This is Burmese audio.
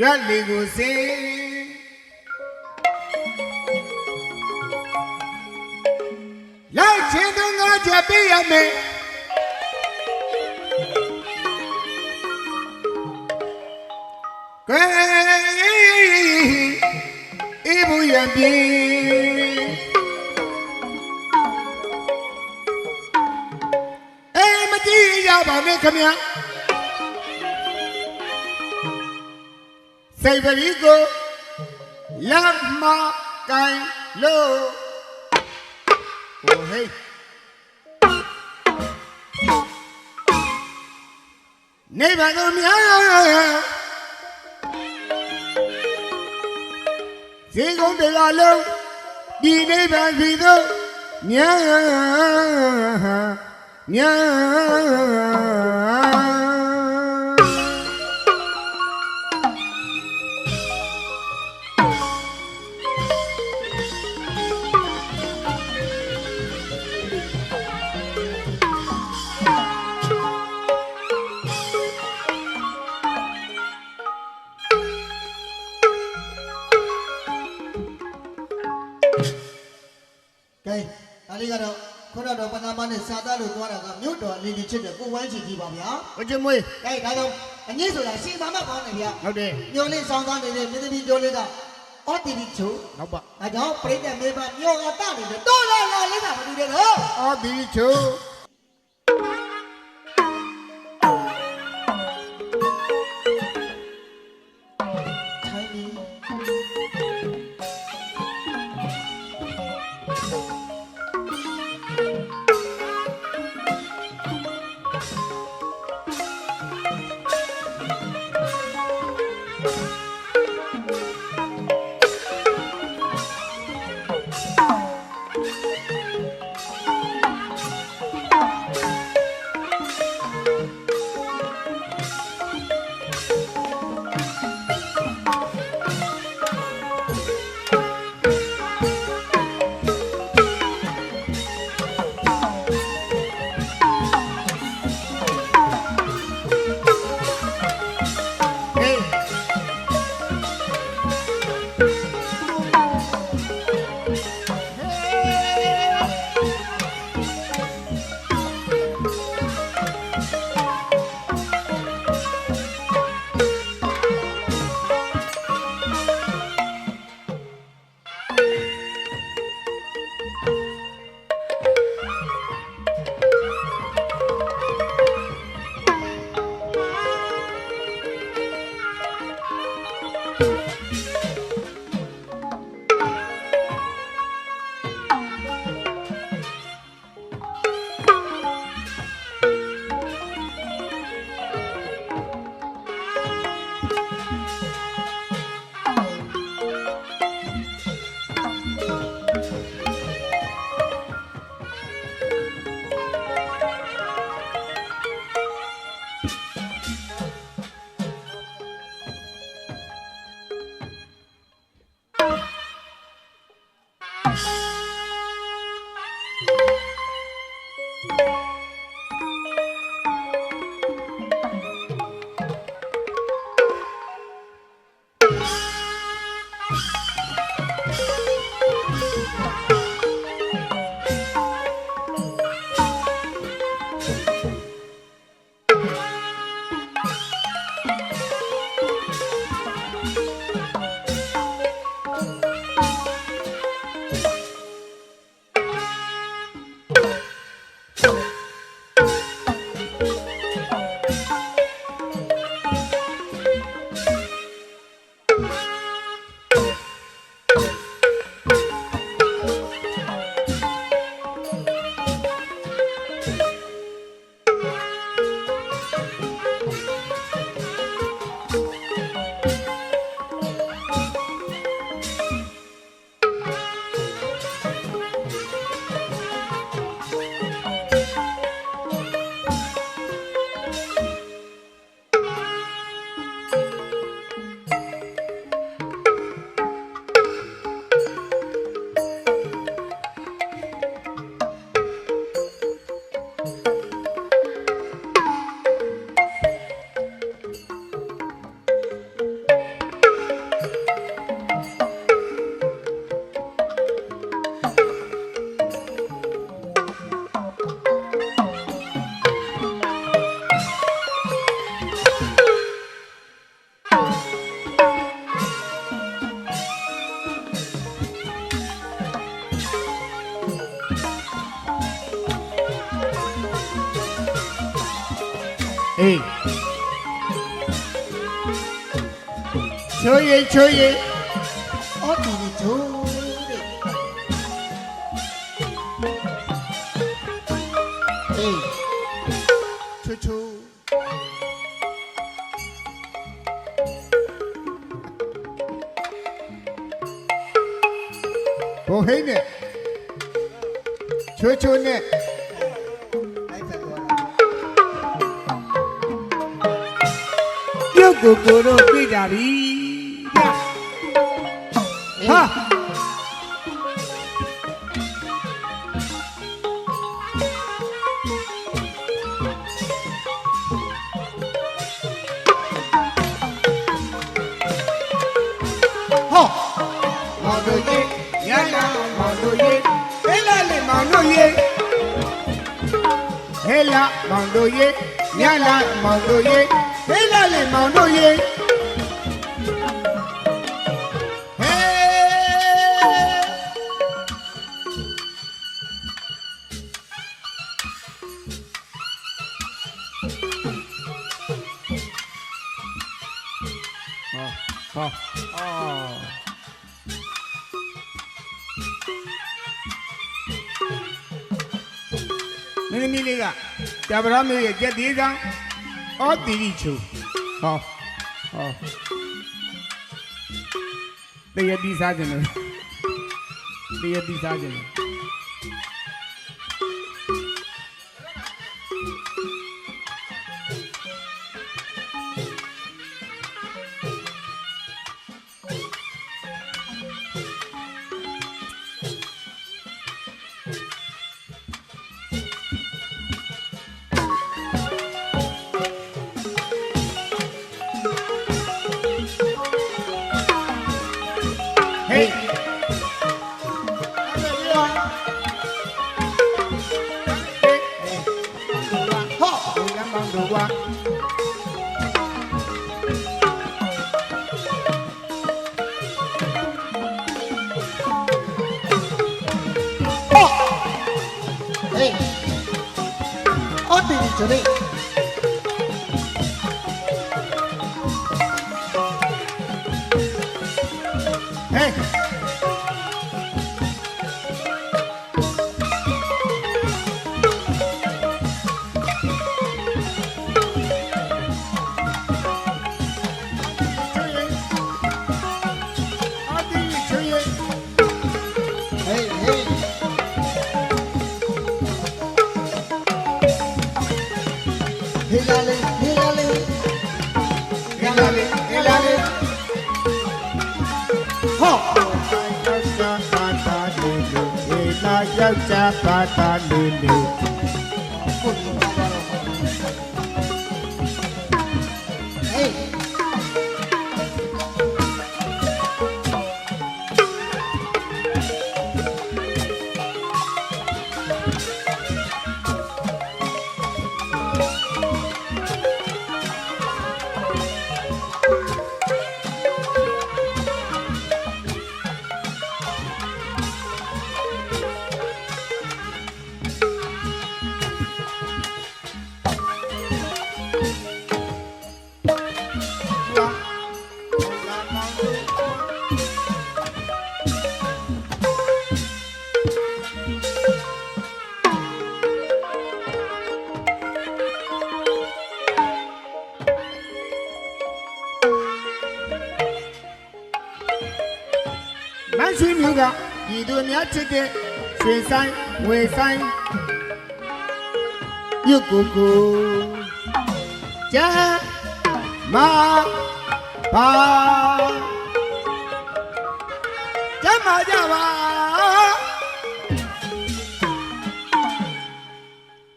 ရွက်လီကိုစင်လိုက်ချင်းသူငါချက်ပြရမယ်ကဲအေးဘူးရပြေအေးမ စိတ်ပရိကိုလက်မကိုင်လို့ဟိုဟေးနေပါတော့များဇေကုန်းတရားလုံးဒီနေပါစီတော့များများ တော့ပနာမနဲ့စာသားလို့သွားတာကမြို့တော်လေးလေးချစ်တဲ့ကိုဝိုင်းချီကြီးပါဗျာဝကြမွေးကဲဒါကြောင့်အငိမ့်ဆိုတာရှင်သာမကောင်းတယ်ဗျာဟုတ်တယ်မြို့လေးဆောင်သားနေတဲ့မင်းသမီးပြောလေးကအော်တီဗီချိုနောက်ပါဒါကြောင့်ပြိတ္တမေဘမြို့ကတနေတယ်တော်လာလာလေးကမတူတယ်နော်အော်ဒီချို အေးချိုးရင်ချိုးရင်အော်ဒီဒီဂျိုးတဲ့အေးချိုးချိုးဘိုဟိနဲ့ချိုးချိုးနဲ့ ပြုတ်ကိုကိုတို့ပြကြပြီဗျအေးဟာဟောမောင်တို့ရေရလာမောင်တို့ရေဟဲလာလေမောင်တို့ရေဟဲလာမောင်တို့ရေညလာမောင်တို့ရေ ဟဲလာလေမောင်တို့ရေဟဲဟောဟောအော်မင်းသမီးလေးကကြာပရောမျိုးရဲ့ကြက်သေးဆောင် ဩတီရီချူဟောဟောတရတိစားကြတယ်တရတိစားကြ တယ်ဟေးဟောဒီလမ်း မော လာယောက်ျား မန်းရွှေမျိုးကဤသူအများချစ်တဲ့ရွှေဆိုင်ငွေဆိုင်ရုပ်ကိုကိုဂျာမာဘာ 打家将